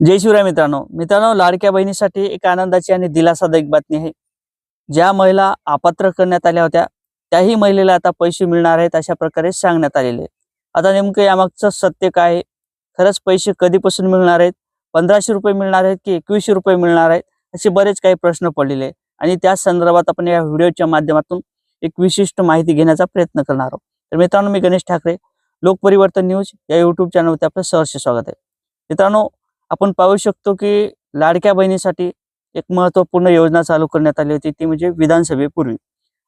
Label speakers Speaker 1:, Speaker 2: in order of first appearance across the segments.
Speaker 1: जय शिवराय मित्रांनो. मित्रांनो लाडक्या बहिणीसाठी एक आनंदाची आणि दिलासादायक बातमी आहे. ज्या महिला अपात्र करण्यात आल्या होत्या त्याही महिलेला आता पैसे मिळणार आहेत अशा प्रकारे सांगण्यात आलेले आता नेमकं यामागचं सत्य काय आहे? खरंच पैसे कधीपासून मिळणार आहेत? पंधराशे रुपये मिळणार आहेत की एकवीसशे रुपये मिळणार आहेत? असे बरेच काही प्रश्न पडलेले आहेत. आणि त्या संदर्भात आपण या व्हिडिओच्या माध्यमातून एक विशिष्ट माहिती घेण्याचा प्रयत्न करणार आहोत. तर मित्रांनो मी गणेश ठाकरे लोकपरिवर्तन न्यूज या युट्यूब चॅनलवरती आपलं सहर्ष स्वागत आहे. मित्रांनो आपण पाहू शकतो की लाडक्या बहिणीसाठी एक महत्त्वपूर्ण योजना चालू करण्यात आली होती ती म्हणजे विधानसभेपूर्वी.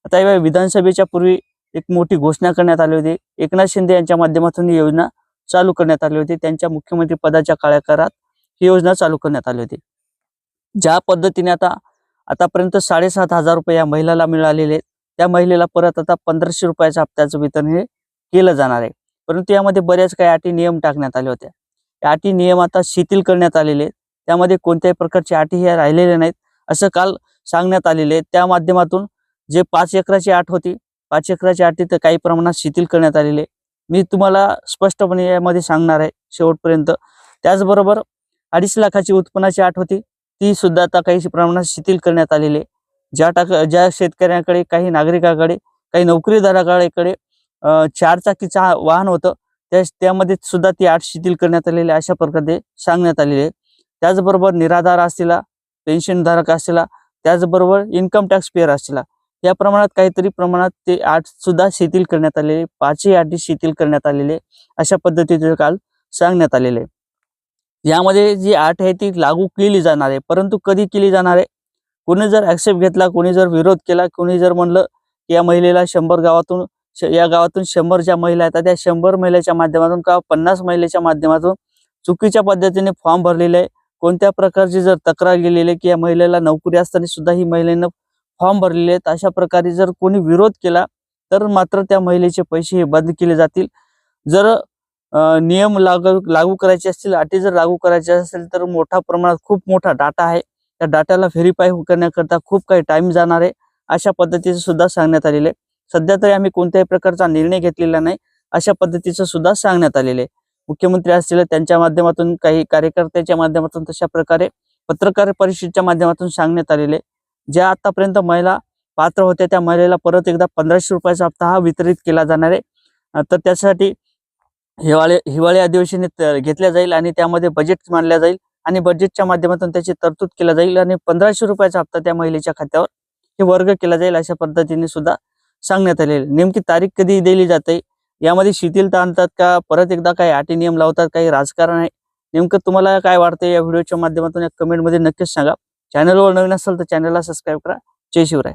Speaker 1: आता या विधानसभेच्या पूर्वी एक मोठी घोषणा करण्यात आली होती. एकनाथ शिंदे यांच्या माध्यमातून ही योजना चालू करण्यात आली होती. त्यांच्या मुख्यमंत्री पदाच्या काळाकारात ही योजना चालू करण्यात आली होती. ज्या पद्धतीने आता आतापर्यंत साडेसात हजार रुपये या महिलाला मिळालेले आहेत. त्या महिलेला परत आता पंधराशे रुपयाच्या हप्त्याचं वितरण हे केलं जाणार आहे. परंतु यामध्ये बऱ्याच काही अटी नियम टाकण्यात आले होते या अटी नियम आता शिथिल करण्यात आलेले आहेत. त्यामध्ये कोणत्याही प्रकारची अटी ह्या राहिलेल्या नाहीत. असं काल सांगण्यात आलेले आहे त्या माध्यमातून जे पाच एकराची आठ होती पाच एकराची अटी तर काही प्रमाणात शिथिल करण्यात आलेले मी तुम्हाला स्पष्टपणे यामध्ये सांगणार आहे शेवटपर्यंत. त्याचबरोबर अडीच लाखाची उत्पन्नाची आठ होती. ती सुद्धा आता काही प्रमाणात शिथिल करण्यात आलेली आहे ज्या टाक ज्या शेतकऱ्यांकडे काही नागरिकाकडे काही नोकरीदाराकडे चारचाकीचं चार वाहन होतं. त्या त्यामध्ये सुद्धा ती आठ शिथिल करण्यात आलेली आहे, अशा प्रकारे सांगण्यात आलेली आहे. त्याचबरोबर निराधार असलेला पेन्शनधारक असलेला त्याचबरोबर इन्कम टॅक्स पेअर असलेला या प्रमाणात काहीतरी प्रमाणात ते अट सुद्धा शिथिल करण्यात आलेले पाचही अटी शिथिल करण्यात आलेले अशा पद्धतीचे काल सांगण्यात आलेले यामध्ये जी आठ आहे ती लागू केली जाणार आहे परंतु कधी केली जाणार आहे? कोणी जर ऍक्सेप्ट घेतला कोणी जर विरोध केला कोणी जर म्हणलं की या महिलेला शंभर गावातून या गावातून शंभर ज्या महिला आहेत त्या शंभर महिलेच्या माध्यमातून का पन्नास महिलेच्या माध्यमातून चुकीच्या पद्धतीने फॉर्म भरलेले आहे. कोणत्या प्रकारची जर तक्रार गेलेली आहे की या महिलेला नोकरी असताना सुद्धा ही महिलेनं फॉर्म भरलेले आहेत अशा प्रकारे जर कोणी विरोध केला तर मात्र त्या महिलेचे पैसे हे बंद केले जातील. जर नियम लागू लागू करायचे असतील अटी जर लागू करायचे असेल तर मोठ्या प्रमाणात खूप मोठा डाटा आहे. त्या डाटाला व्हेरीफाय करण्याकरता खूप काही टाइम जाणार आहे अशा पद्धतीचं सुद्धा सांगण्यात आलेलं आहे. सध्या तरी आम्ही कोणत्याही प्रकारचा निर्णय घेतलेला नाही अशा पद्धतीचं सुद्धा सांगण्यात आलेले आहे. मुख्यमंत्री असतील त्यांच्या माध्यमातून काही कार्यकर्त्याच्या माध्यमातून तशा प्रकारे पत्रकार परिषदेच्या माध्यमातून सांगण्यात आलेले ज्या आतापर्यंत महिला पात्र होत्या त्या महिलेला परत एकदा पंधराशे रुपयाचा हप्ता हा वितरित केला जाणार आहे. तर त्यासाठी हिवाळी हिवाळी अधिवेशन घेतल्या जाईल आणि त्यामध्ये बजेट मांडल्या जाईल आणि बजेटच्या माध्यमातून त्याची तरतूद केला जाईल आणि पंधराशे रुपयाचा हप्ता त्या महिलेच्या खात्यावर हे वर्ग केला जाईल अशा पद्धतीने सुद्धा सांगण्यात आलेले. नेमकी तारीख कधी दिली जाते? यामध्ये शिथिलता आणतात का? परत एकदा काही अटी नियम लावतात? काही राजकारण आहे? नेमकं तुम्हाला काय वाटतं? या व्हिडिओच्या माध्यमातून या कमेंटमध्ये नक्कीच सांगा. चॅनलवर नवीन असेल तर चॅनलला सबस्क्राईब करा. जय शिवराय.